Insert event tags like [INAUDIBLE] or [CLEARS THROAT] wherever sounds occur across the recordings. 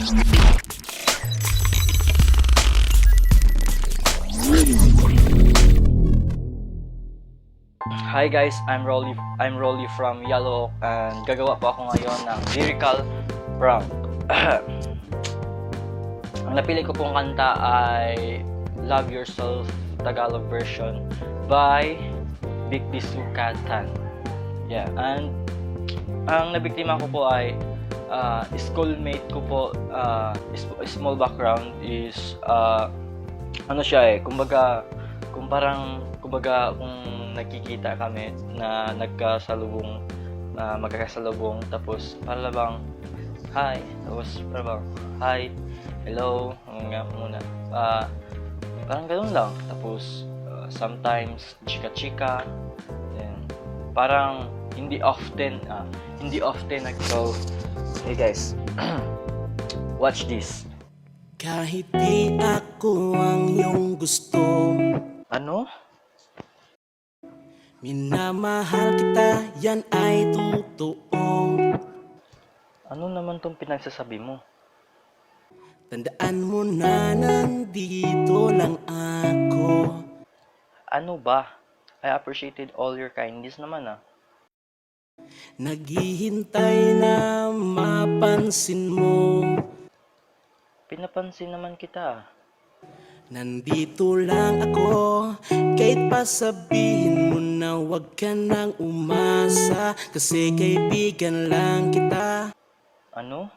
Hi guys, I'm Rolly I'm Rolly from Yellow and gagawa po ako ngayon ng lyrical prank. [CLEARS THROAT] Ang napili ko pong kanta ay Love Yourself Tagalog version by Big Disukatan. Yeah, and ang nabiktima ko po ay uh, schoolmate ko po uh, small background is uh, ano siya eh, kumbaga kung parang kumbaga kung nakikita kami na nagkasalubong na magkakasalubong tapos para hi tapos para bang hi hello nga muna. Ah, parang ganun lang. Tapos ah, sometimes chika-chika then parang hindi often ah, hindi often nag-go hey guys [CLEARS THROAT] watch this. Kahit di ako ang iyong gusto. Ano? Minamahal kita, yan ay totoo. Ano naman tong pinagsasabi mo? Tandaan mo na nandito lang ako. Ano ba? I appreciated all your kindness naman ah. Naghihintay na mapansin mo Pinapansin naman kita ah. Nandito lang ako Kahit pa sabihin mo na wag ka nang umasa Kasi kaibigan lang kita Ano?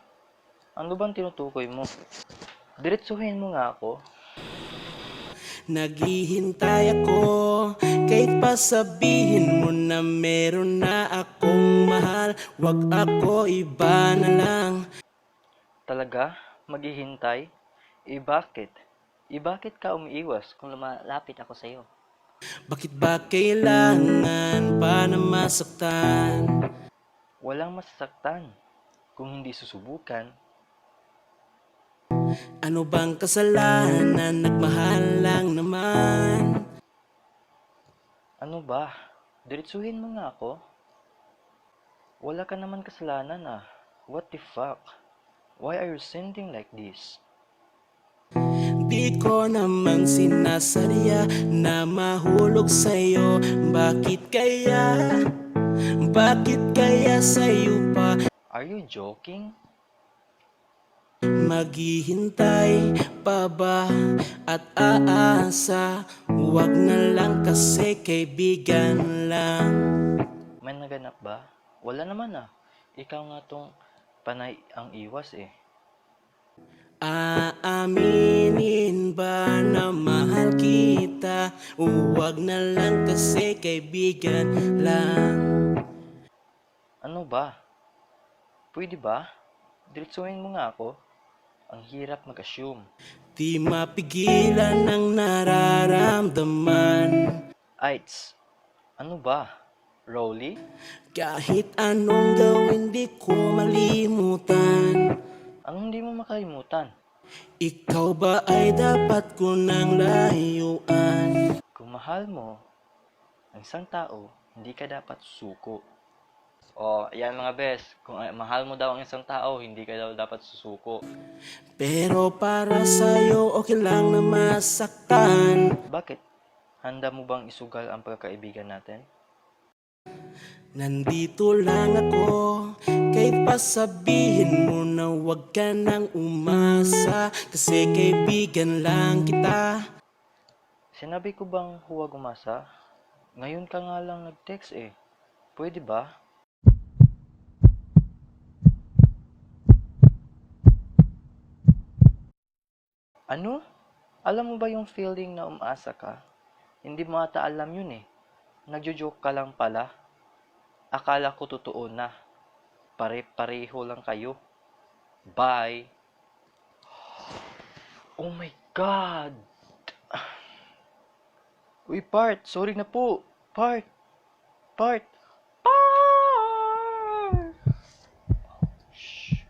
Ano bang tinutukoy mo? Diretsuhin mo nga ako. Naghihintay ako Kahit pa sabihin mo na meron na akong mahal Wag ako iba na lang Talaga? Maghihintay? Eh bakit? Eh bakit ka umiiwas kung lumalapit ako sa'yo? Bakit ba kailangan pa na masaktan? Walang masasaktan kung hindi susubukan. Ano bang kasalanan? Nagmahal lang naman Ano ba? Diretsuhin mo nga ako. Wala ka naman kasalanan ah. What the fuck? Why are you sending like this? Di ko naman sinasadya na mahulog sa'yo Bakit kaya? Bakit kaya sa'yo pa Are you joking? Maghihintay pa ba at aasa Huwag na lang kasi kaibigan lang May naganap ba? Wala naman ah. Ikaw nga tong panay ang iwas eh. Aaminin ba na mahal kita Huwag na lang kasi kaibigan lang Ano ba? Pwede ba? Diretsuhin mo nga ako. Ang hirap mag-assume. Di mapigilan ang nararamdaman Aids, ano ba? Rolly? Kahit anong gawin di ko malimutan Anong hindi mo makalimutan? Ikaw ba ay dapat ko nang layuan Kung mahal mo ang isang tao, hindi ka dapat susuko. O, yan mga bes. Kung ay- mahal mo daw ang isang tao, hindi ka daw dapat susuko. Pero para sa'yo okay lang na masaktan Bakit? Handa mo bang isugal ang pagkakaibigan natin? Nandito lang ako Kahit pa sabihin mo na wag ka nang umasa Kasi kaibigan lang kita Sinabi ko bang huwag umasa? Ngayon ka nga lang nag-text eh. Pwede ba? Ano? Alam mo ba yung feeling na umasa ka? Hindi mo ata alam yun eh. Nagjo-joke ka lang pala. Akala ko totoo na. Pare-pareho lang kayo. Bye. Oh my God! Uy, Part! Sorry na po! Part! Part! Part! Shh.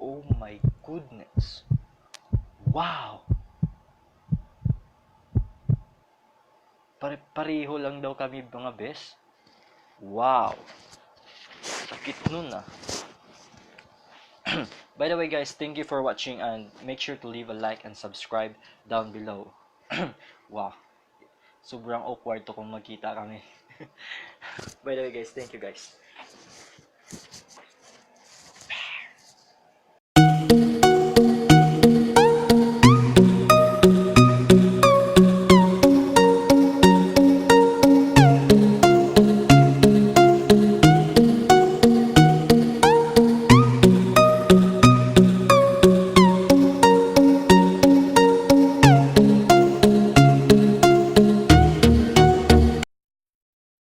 Oh my goodness! Wow! Pare-pareho lang daw kami mga bes. Wow! Sakit nun ah. [CLEARS THROAT] By the way guys, thank you for watching and make sure to leave a like and subscribe down below. [CLEARS THROAT] wow. Sobrang awkward to kung magkita kami. [LAUGHS] By the way guys, thank you guys.